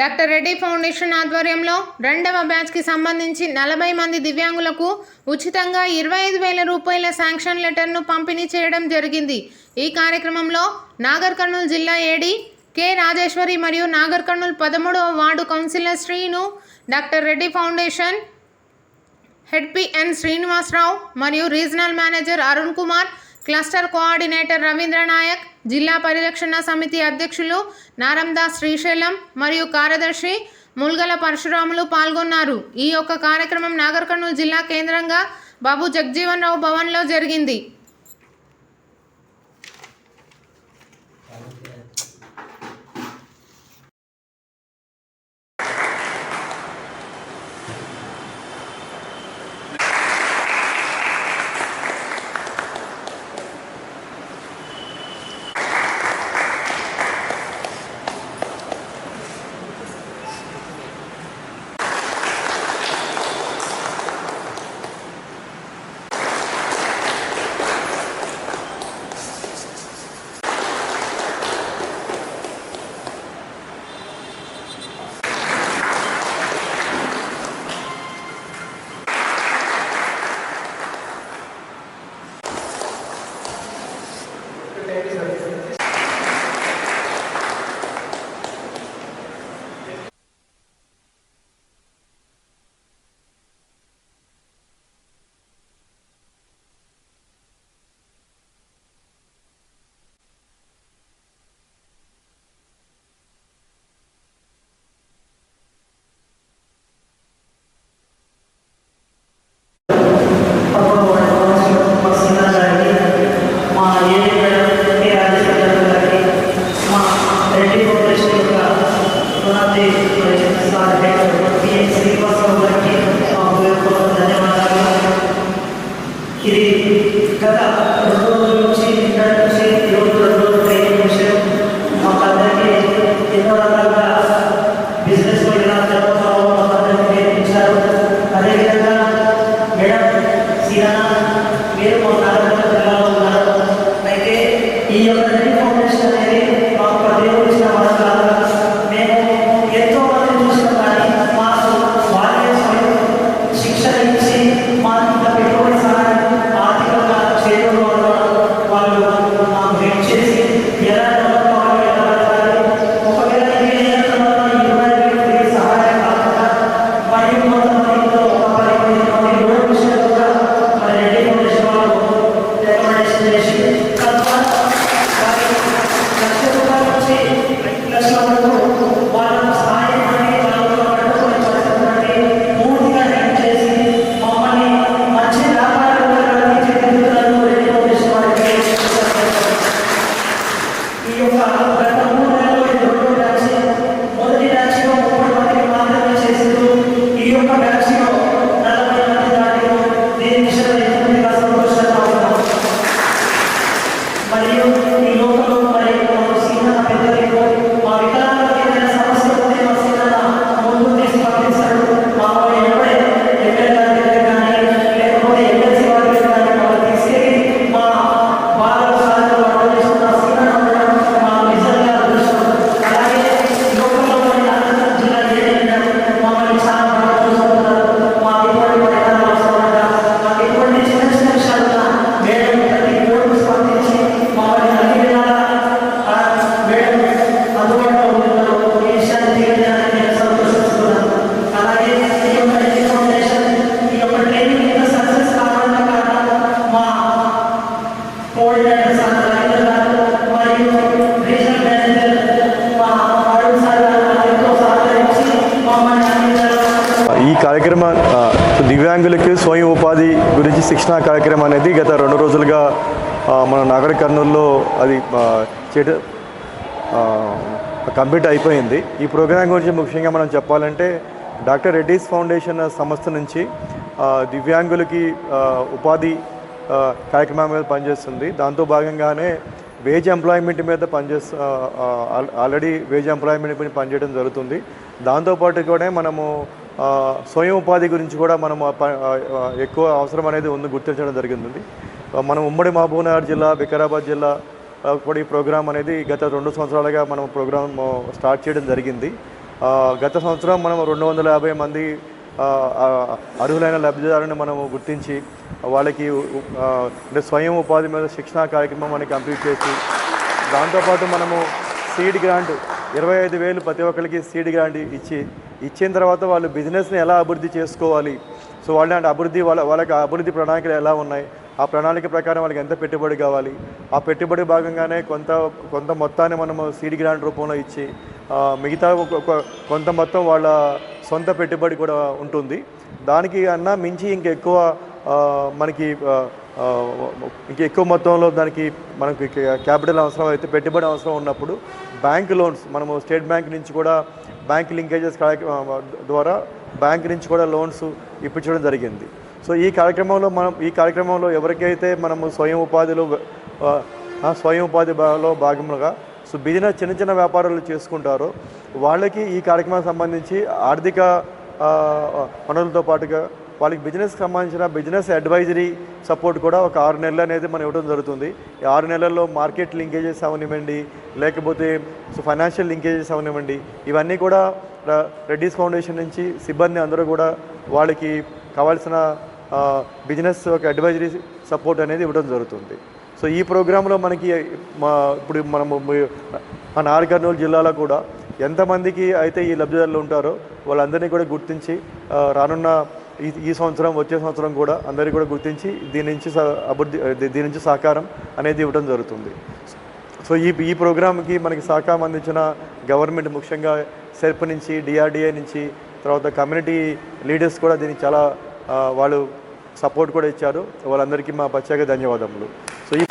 Doctor Reddy foundation ఆధ్వర్యంలో రెండవ బ్యాచ్కి సంబంధించి నలభై మంది దివ్యాంగులకు ఉచితంగా ఇరవై ఐదు వేల రూపాయల శాంక్షన్ లెటర్ను పంపిణీ చేయడం జరిగింది. ఈ కార్యక్రమంలో నాగర్ కర్నూలు జిల్లా ఏడి కె రాజేశ్వరి మరియు నాగర్ కర్నూల్ పదమూడవ ward councillor Srinu doctor Reddy foundation head P N Srinivasarao మరియు regional manager Arun Kumar cluster coordinator Ravindra Naik జిల్లా పరిరక్షణ సమితి అధ్యక్షులు నారందాస్ శ్రీశైలం మరియు కార్యదర్శి ముల్గల పరశురాములు పాల్గొన్నారు. ఈ యొక్క కార్యక్రమం నాగర్కర్నూలు జిల్లా కేంద్రంగా బాబు జగ్జీవన్ రావు భవన్లో జరిగింది. there is a que కార్యక్రమం దివ్యాంగులకు స్వయం ఉపాధి గురించి శిక్షణ కార్యక్రమం అనేది గత రెండు రోజులుగా మన నగర కర్నూలులో అది చేట కంప్లీట్ అయిపోయింది. ఈ ప్రోగ్రాం గురించి ముఖ్యంగా మనం చెప్పాలంటే డాక్టర్ రెడ్డీస్ ఫౌండేషన్ సంస్థ నుంచి దివ్యాంగులకి ఉపాధి కార్యక్రమం మీద పనిచేస్తుంది. దాంతో భాగంగానే వేజ్ ఎంప్లాయ్మెంట్ మీద పనిచేస్తు ఆల్రెడీ వేజ్ ఎంప్లాయ్మెంట్ మీద పనిచేయడం జరుగుతుంది. దాంతోపాటు కూడా మనము స్వయం ఉపాధి గురించి కూడా మనం ఎక్కువ అవసరం అనేది ఉంది గుర్తించడం జరిగింది. మనం ఉమ్మడి మహబూబ్నగర్ జిల్లా వికారాబాద్ జిల్లా కూడా ఈ ప్రోగ్రాం అనేది గత రెండు సంవత్సరాలుగా మనం ప్రోగ్రాం స్టార్ట్ చేయడం జరిగింది. గత సంవత్సరం మనం రెండు వందల యాభై మంది అర్హులైన లబ్ధిదారుని మనము గుర్తించి వాళ్ళకి అంటే స్వయం ఉపాధి మీద శిక్షణా కార్యక్రమం అని కంప్లీట్ చేసి దాంతోపాటు మనము సీడ్ గ్రాంట్ ఇరవై ఐదు వేలు ప్రతి ఒక్కరికి సీడ్ గ్రాంట్ ఇచ్చి ఇచ్చిన తర్వాత వాళ్ళు బిజినెస్ని ఎలా అభివృద్ధి చేసుకోవాలి? సో వాళ్ళ అభివృద్ధి వాళ్ళ వాళ్ళకి అభివృద్ధి ప్రణాళికలు ఎలా ఉన్నాయి? ఆ ప్రణాళిక ప్రకారం వాళ్ళకి ఎంత పెట్టుబడి కావాలి? ఆ పెట్టుబడి భాగంగానే కొంత కొంత మొత్తాన్ని మనము సీడ్ గ్రాంట్ రూపంలో ఇచ్చి మిగతా కొంత మొత్తం వాళ్ళ సొంత పెట్టుబడి కూడా ఉంటుంది. దానికి అన్నా మించి ఇంకెక్కువ మనకి ఇంక ఎక్కువ మొత్తంలో దానికి మనకి క్యాపిటల్ అవసరం అయితే పెట్టుబడి అవసరం ఉన్నప్పుడు బ్యాంక్ లోన్స్ మనము స్టేట్ బ్యాంక్ నుంచి కూడా బ్యాంక్ లింకేజెస్ కార్యక్రమం ద్వారా బ్యాంక్ నుంచి కూడా లోన్స్ ఇప్పించడం జరిగింది. సో ఈ కార్యక్రమంలో మనం ఈ కార్యక్రమంలో ఎవరికైతే మనము స్వయం ఉపాధిలో స్వయం ఉపాధిలో భాగంగా భాగముగా సో బిజినెస్ చిన్న చిన్న వ్యాపారాలు చేసుకుంటారో వాళ్ళకి ఈ కార్యక్రమానికి సంబంధించి ఆర్థిక వనరులతో పాటుగా వాళ్ళకి బిజినెస్కి సంబంధించిన బిజినెస్ అడ్వైజరీ సపోర్ట్ కూడా ఒక ఆరు నెలలు అనేది మనం ఇవ్వడం జరుగుతుంది. ఈ ఆరు నెలల్లో మార్కెట్ లింకేజెస్ అవనివ్వండి లేకపోతే సో ఫైనాన్షియల్ లింకేజెస్ అవనివ్వండి ఇవన్నీ కూడా రెడ్డీస్ రెడ్డిస్ ఫౌండేషన్ నుంచి సిబ్బంది అందరూ కూడా వాళ్ళకి కావాల్సిన బిజినెస్ ఒక అడ్వైజరీ సపోర్ట్ అనేది ఇవ్వడం జరుగుతుంది. సో ఈ ప్రోగ్రాంలో మనకి మా ఇప్పుడు మనము మన నార్ కర్నూలు జిల్లాలో కూడా ఎంతమందికి అయితే ఈ లబ్ధిదారులు ఉంటారో వాళ్ళందరినీ కూడా గుర్తించి రానున్న ఈ ఈ సంవత్సరం వచ్చే సంవత్సరం కూడా అందరికీ కూడా గుర్తించి దీని నుంచి అభివృద్ధి దీని నుంచి సహకారం అనేది ఇవ్వడం జరుగుతుంది. సో ఈ ఈ ప్రోగ్రామ్కి మనకి సహకారం అందించిన గవర్నమెంట్ ముఖ్యంగా సెర్ప్ నుంచి డిఆర్డిఏ నుంచి తర్వాత కమ్యూనిటీ లీడర్స్ కూడా దీనికి చాలా వాళ్ళు సపోర్ట్ కూడా ఇచ్చారు. వాళ్ళందరికీ మా ప్రత్యేక ధన్యవాదములు. సో ఈ